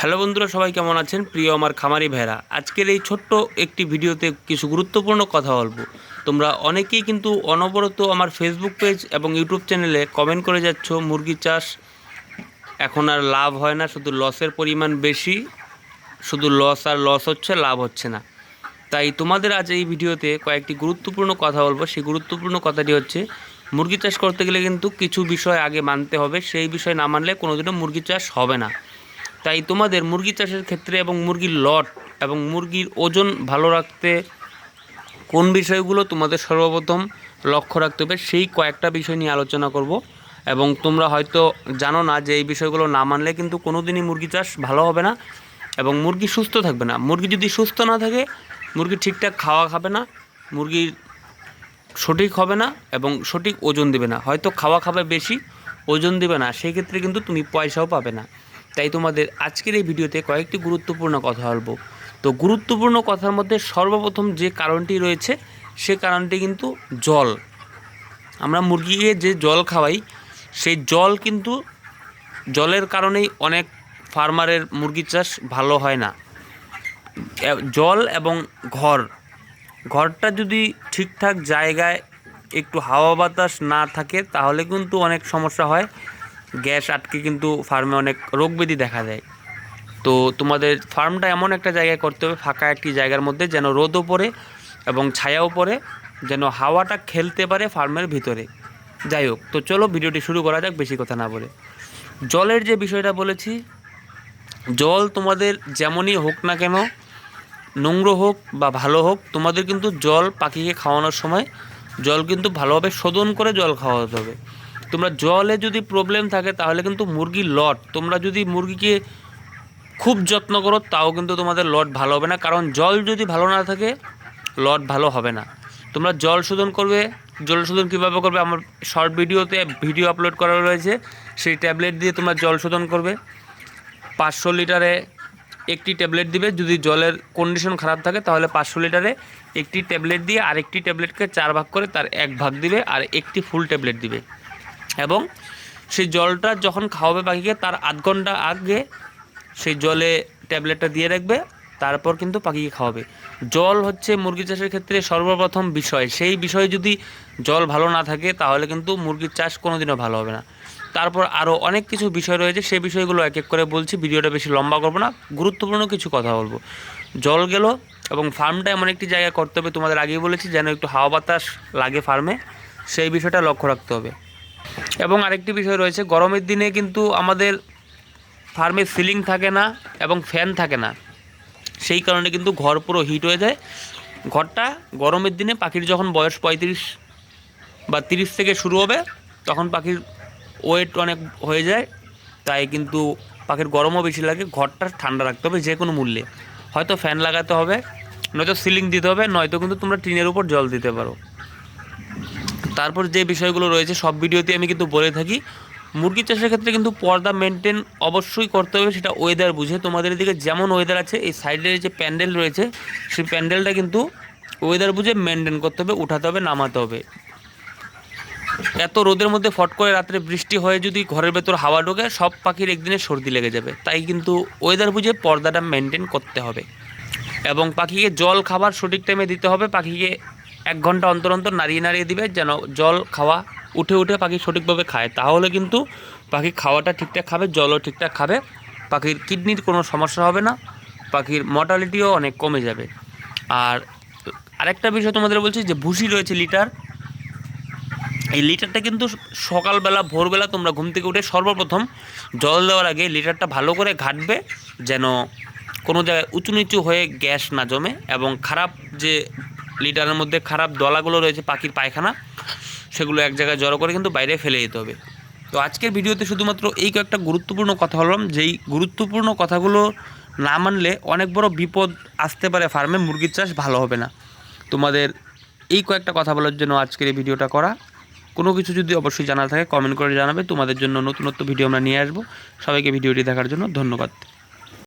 Hello বন্ধুরা, সবাই কেমন আছেন? প্রিয় আমার খামারি ভাইরা আজকের এই ছোট্ট একটি ভিডিওতে কিছু গুরুত্বপূর্ণ কথা বলব। তোমরা অনেকেই কিন্তু অনবরত আমার ফেসবুক পেজ এবং ইউটিউব চ্যানেলে কমেন্ট করে যাচ্ছ, মুরগি চাষ এখন আর লাভ হয় না, শুধু লসের পরিমাণ বেশি, শুধু লস আর লস হচ্ছে, লাভ হচ্ছে না। তাই তোমাদের আজ এই ভিডিওতে কয়েকটি গুরুত্বপূর্ণ কথা বলব। সেই গুরুত্বপূর্ণ কথাটি হচ্ছে, মুরগি চাষ করতে গেলে কিন্তু কিছু বিষয় আগে মানতে হবে, সেই বিষয় না মানলে কোনোদিনও মুরগি চাষ হবে না। তাই তোমাদের মুরগি চাষের ক্ষেত্রে এবং মুরগির লট এবং মুরগির ওজন ভালো রাখতে কোন বিষয়গুলো তোমাদের সর্বপ্রথম লক্ষ্য রাখতে হবে, সেই কয়েকটা বিষয় নিয়ে আলোচনা করব। এবং তোমরা হয়তো জানো না যে এই বিষয়গুলো না মানলে কিন্তু কোনো দিনই মুরগি চাষ ভালো হবে না এবং মুরগি সুস্থ থাকবে না। মুরগি যদি সুস্থ না থাকে, মুরগি ঠিকঠাক খাওয়া খাবে না মুরগির সঠিক হবে না এবং সঠিক ওজন দেবে না। হয়তো খাওয়া খাবে বেশি, ওজন দেবে না, সেই ক্ষেত্রে কিন্তু তুমি পয়সাও পাবে না। তাই তোমাদের আজকের এই ভিডিওতে কয়েকটি গুরুত্বপূর্ণ কথা বলব। তো গুরুত্বপূর্ণ কথার মধ্যে সর্বপ্রথম যে কারণটি রয়েছে, সে কারণটি কিন্তু জল। আমরা মুরগিকে যে জল খাওয়াই, সেই জল কিন্তু জলের কারণেই অনেক ফার্মারের মুরগি চাষ ভালো হয় না। জল এবং ঘর। ঘরটা যদি ঠিকঠাক জায়গায় একটু হাওয়া বাতাস না থাকে, তাহলে কিন্তু অনেক সমস্যা হয়। গ্যাস আটকে কিন্তু ফার্মে অনেক রোগ ব্যাধি দেখা দেয়। তো তোমাদের ফার্মটা এমন একটা জায়গায় করতে হবে, ফাঁকা একটি জায়গার মধ্যে যেন রোদও পড়ে এবং ছায়াও পড়ে, যেন হাওয়াটা খেলতে পারে ফার্মের ভিতরে। যাই হোক, তো চলো ভিডিওটি শুরু করা যাক, বেশি কথা না বলে। জলের যে বিষয়টা বলেছি, জল তোমাদের যেমনই হোক না কেন, নোংরো হোক বা ভালো হোক, তোমাদের কিন্তু জল পাখিকে খাওয়ানোর সময় জল কিন্তু ভালোভাবে শোধন করে জল খাওয়াতে হবে। তোমরা জলে যদি প্রবলেম থাকে, তাহলে কিন্তু মুরগির লট। তোমরা যদি মুরগিকে খুব যত্ন করো, তাও কিন্তু তোমাদের লট ভালো হবে না। কারণ জল যদি ভালো না থাকে, লট ভালো হবে না। তোমরা জল শোধন করবে। জল শোধন কীভাবে করবে? আমার শর্ট ভিডিওতে ভিডিও আপলোড করা রয়েছে। সেই ট্যাবলেট দিয়ে তোমরা জল শোধন করবে। পাঁচশো লিটারে একটি ট্যাবলেট দিবে। যদি জলের কন্ডিশন খারাপ থাকে, তাহলে পাঁচশো লিটারে একটি ট্যাবলেট দিয়ে আরেকটি ট্যাবলেটকে চার ভাগ করে তার এক ভাগ দিবে আর একটি ফুল ট্যাবলেট দিবে। সেই জলটা যখন খাওয়াবে পাখিকে, তার আধ ঘণ্টা আগে সেই জলে ট্যাবলেটটা দিয়ে রাখবে, তারপর কিন্তু পাখিকে খাওয়াবে। জল হচ্ছে মুরগি চাষের ক্ষেত্রে সর্বপ্রথম বিষয়। সেই বিষয়ে যদি জল ভালো না থাকে, তাহলে কিন্তু মুরগির চাষ কোনোদিনও ভালো হবে না। তারপর আরও অনেক কিছু বিষয় রয়েছে, সেই বিষয়গুলো এক এক করে বলছি, ভিডিওটা বেশি লম্বা করব না, গুরুত্বপূর্ণ কিছু কথা বলব। জল গেল এবং ফার্মটা এমন একটি জায়গায় করতে হবে তোমাদের আগেই বলেছি, যেন একটু হাওয়া বাতাস লাগে ফার্মে, সেই বিষয়টা লক্ষ্য রাখতে হবে। এবং আরেকটি বিষয় রয়েছে, গরমের দিনে কিন্তু আমাদের ফার্মে সিলিং থাকে না এবং ফ্যান থাকে না। সেই কারণে কিন্তু ঘর পুরো হিট হয়ে যায়। ঘরটা গরমের দিনে পাখির যখন বয়স পঁয়ত্রিশ বা তিরিশ থেকে শুরু হবে, তখন পাখির ওয়েট অনেক হয়ে যায়। তাই কিন্তু পাখির গরমও বেশি লাগে, ঘরটা ঠান্ডা রাখতে হবে যে কোনো মূল্যে। হয়তো ফ্যান লাগাতে হবে, নয়তো সিলিং দিতে হবে, নয়তো কিন্তু তোমরা টিনের উপর জল দিতে পারো। তারপর যে বিষয়গুলো রয়েছে, সব ভিডিওতে আমি কিন্তু বলে থাকি, মুরগি চাষের ক্ষেত্রে কিন্তু পর্দা মেনটেন অবশ্যই করতে হবে, সেটা ওয়েদার বুঝে। তোমাদের এদিকে যেমন ওয়েদার আছে, এই সাইডের যে প্যান্ডেল রয়েছে, সেই প্যান্ডেলটা কিন্তু ওয়েদার বুঝে মেনটেন করতে হবে, উঠাতে হবে, নামাতে হবে। এত রোদের মধ্যে ফট করে রাত্রে বৃষ্টি হয়ে যদি ঘরের ভেতর হাওয়া ঢোকে, সব পাখির একদিনে সর্দি লেগে যাবে। তাই কিন্তু ওয়েদার বুঝে পর্দাটা মেনটেন করতে হবে। এবং পাখিকে জল, খাবার সঠিক টাইমে দিতে হবে, পাখিকে এক ঘণ্টা অন্তর অন্তর নাড়িয়ে নাড়িয়ে দিবে, যেন জল খাওয়া উঠে উঠে পাখি সঠিকভাবে খায়। তাহলে কিন্তু পাখি খাওয়াটা ঠিকঠাক খাবে, জলও ঠিকঠাক খাবে, পাখির কিডনির কোনো সমস্যা হবে না, পাখির মর্টালিটিও অনেক কমে যাবে। আর আরেকটা বিষয় তোমাদের বলছি, যে ভুসি রয়েছে লিটার। এই লিটারটা কিন্তু সকালবেলা, ভোরবেলা তোমরা ঘুম থেকে উঠে সর্বপ্রথম জল দেওয়ার আগে লিটারটা ভালো করে ঘাটবে, যেন কোনো জায়গায় উঁচু নিচু হয়ে গ্যাস না জমে এবং খারাপ যে লিটারের মধ্যে খারাপ দলাগুলো রয়েছে পাখির পায়খানা, সেগুলো এক জায়গায় জড়ো করে কিন্তু বাইরে ফেলে দিতে হবে। তো আজকের ভিডিওতে শুধুমাত্র এই কয়েকটা গুরুত্বপূর্ণ কথা বললাম, যেই গুরুত্বপূর্ণ কথাগুলো না মানলে অনেক বড় বিপদ আসতে পারে ফার্মে, মুরগির চাষ ভালো হবে না। তোমাদের এই কয়েকটা কথা বলার জন্য আজকের এই ভিডিওটা করা। কোনো কিছু যদি অবশ্যই জানা থাকে কমেন্ট করে জানাবে। তোমাদের জন্য নতুনত্ব ভিডিও আমরা নিয়ে আসব। সবাইকে ভিডিওটি দেখার জন্য ধন্যবাদ।